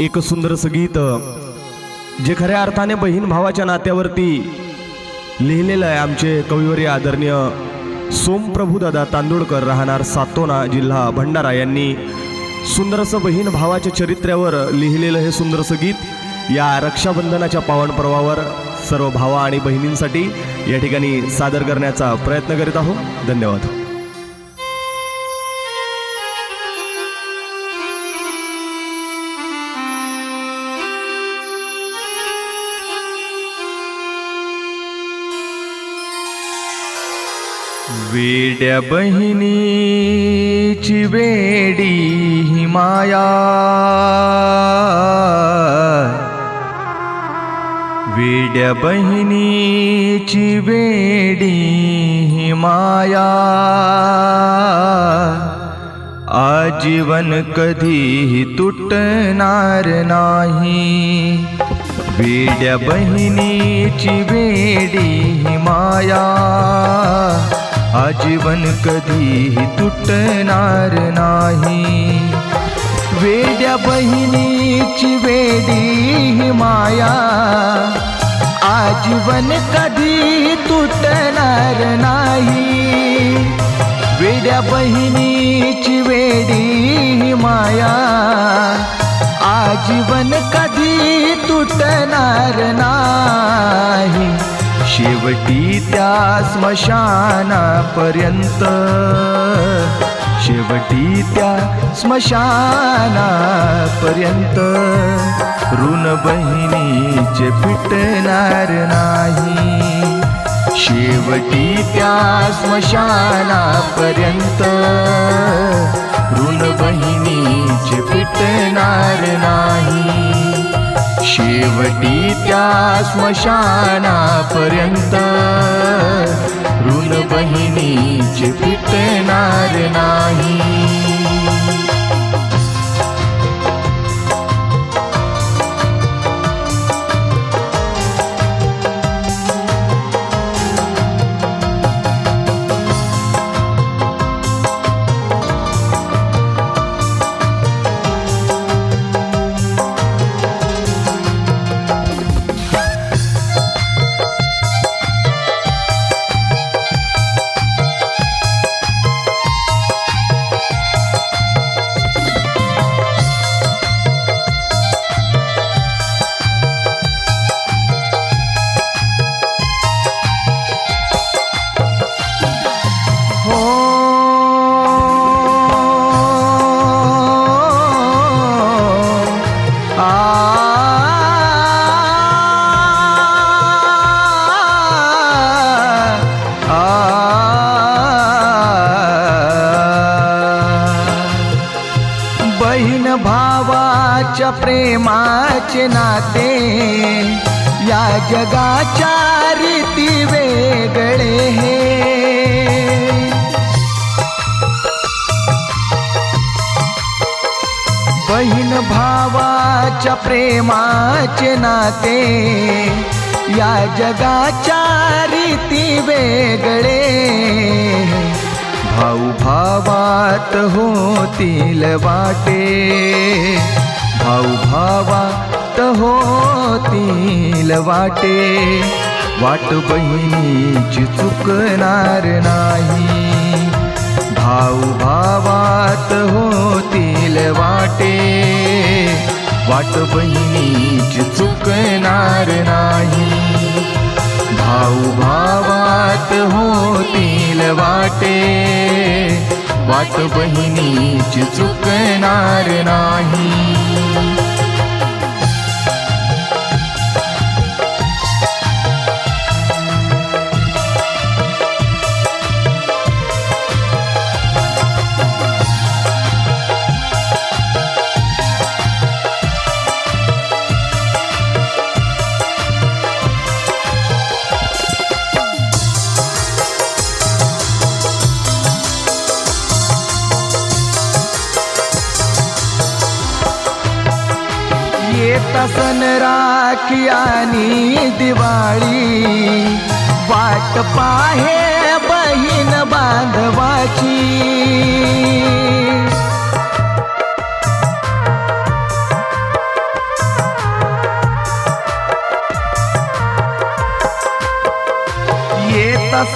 एक सुंदरसं गीत जे खऱ्या अर्थाने बहीण भावाच्या नात्यावरती लिहिलेलं आहे. आमचे कविवरी आदरणीय सोमप्रभूदादा तांदूळकर राहणार सातोना जिल्हा भंडारा यांनी सुंदरसं बहीण भावाच्या चरित्र्यावर लिहिलेलं हे सुंदरसं गीत या रक्षाबंधनाच्या पावनपर्वावर सर्व भावा आणि बहिणींसाठी या ठिकाणी सादर करण्याचा प्रयत्न करीत आहोत. धन्यवाद. वेड्या बहिणीची वेडी ही माया. वेड्या बहिणीची वेडी ही माया. आजीवन कधीही तुटणार नाही. वेड्या बहिणीची वेडी ही माया. आजीवन कधीही तुटणार नाही. वेड्या बहिणीची वेडी ही माया आजीवन कधी तुटणार नाही. वेड्या बहिणीची वेडी ही माया आजीवन कधी तुटणार नाही. शेवटी त्या स्मशानापर्यंत. शेवटी त्या स्मशानापर्यंत. ऋण बहिणीचे फिटणार नाही. शेवटी त्या स्मशानापर्यंत. ऋण बहिणीचे फिटणार नाही. शेवटी त्या स्मशानापर्यंत ऋण बहिणीचे फिटणार नाही. भावाच्या प्रेमाचे नाते या जगाच्या रीती वेगळे हे. बहीण भावाच्या प्रेमाचे नाते या जगाच्या रीती वेगळे भाऊ भावात होतील वाटे भाऊ भावात होतील वाटे. वाट बहिणीची चुकणार नाही. भाऊ भावात होतील वाटे. वाट बहिणीची चुकणार नाही. भाऊ भावात होतील वाटे. वाट बहिणीची चुकणार नाही. Thank you. आता सन राखी आणि दिवाळी. वाट पाहे बहीण बांधवाची.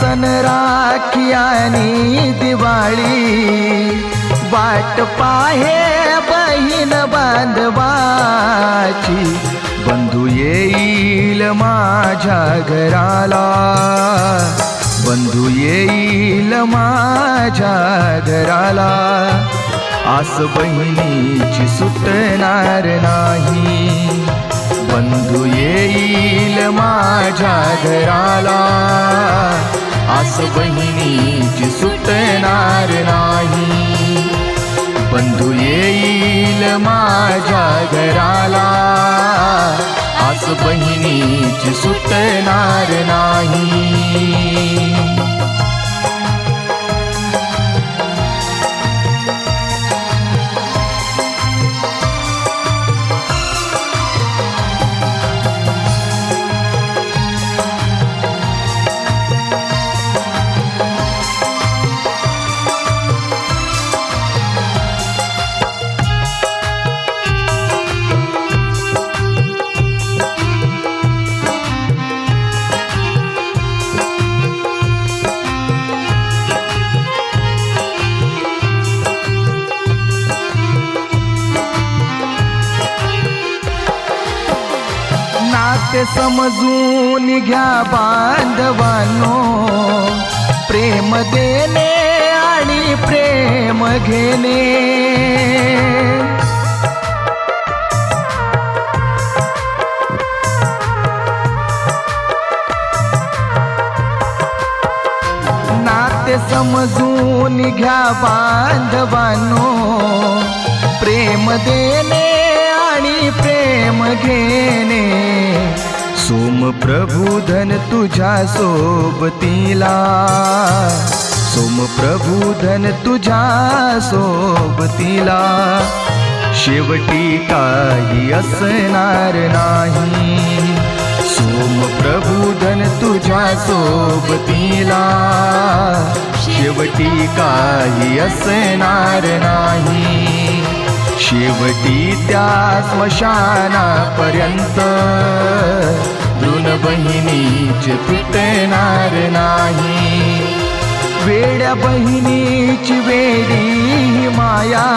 सन राखी आणि दिवाळी. वाट पाहे बहीण बांधवाची. बंधू येईल माझ्या घराला. बंधू येईल माझ्या घराला. आस बहिणीची सुटणार नाही. बंधू येईल माझ्या घराला. आस बहिणीची सुटणार नाही. बंधू येईल माझ्या घराला. आज बहिणीची सुटणार नाही. समजून घ्या बांधवानो. प्रेम देणे आणि प्रेम घेणे. नाते समजून घ्या बांधवानो. प्रेम देणे आणि प्रेम घेणे. सोम प्रभुधन तुझ्या सोबतीला. सोम प्रभुधन तुझ्या सोबतीला. शेवटी काही असणार नाही. सोम प्रभुधन तुझ्या सोबतीला. शेवटी काही असणार नाही. शेवटी त्या स्मशानापर्यंत ऋण बहिणीचे तुटणार नाही. वेड्या बहिणीची वेडी माया.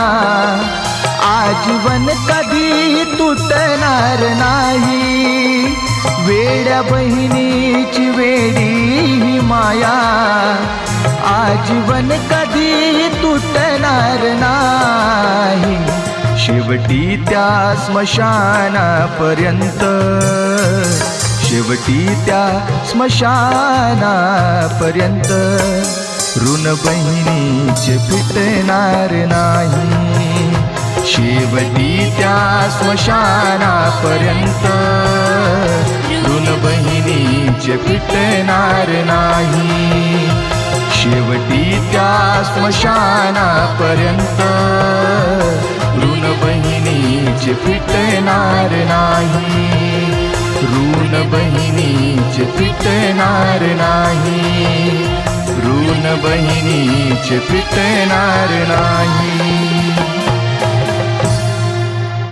आजीवन कधी तुटणार नाही. वेड्या बहिणीची वेडी माया. आजीवन कधी तुटणार नाही. शेवटी त्या स्मशानापर्यंत शेवटी त्या स्मशानापर्यंत ऋण बहिणीचे फिटणार नाही. शेवटी त्या स्मशानापर्यंत ऋण बहिणीचे फिटणार नाही. शेवटी त्या स्मशानापर्यंत ऋण बहिणीचे फिटणार नाही. बहिणीचे फिटणार नाही. ऋण बहिणीचे फिटणार नाही.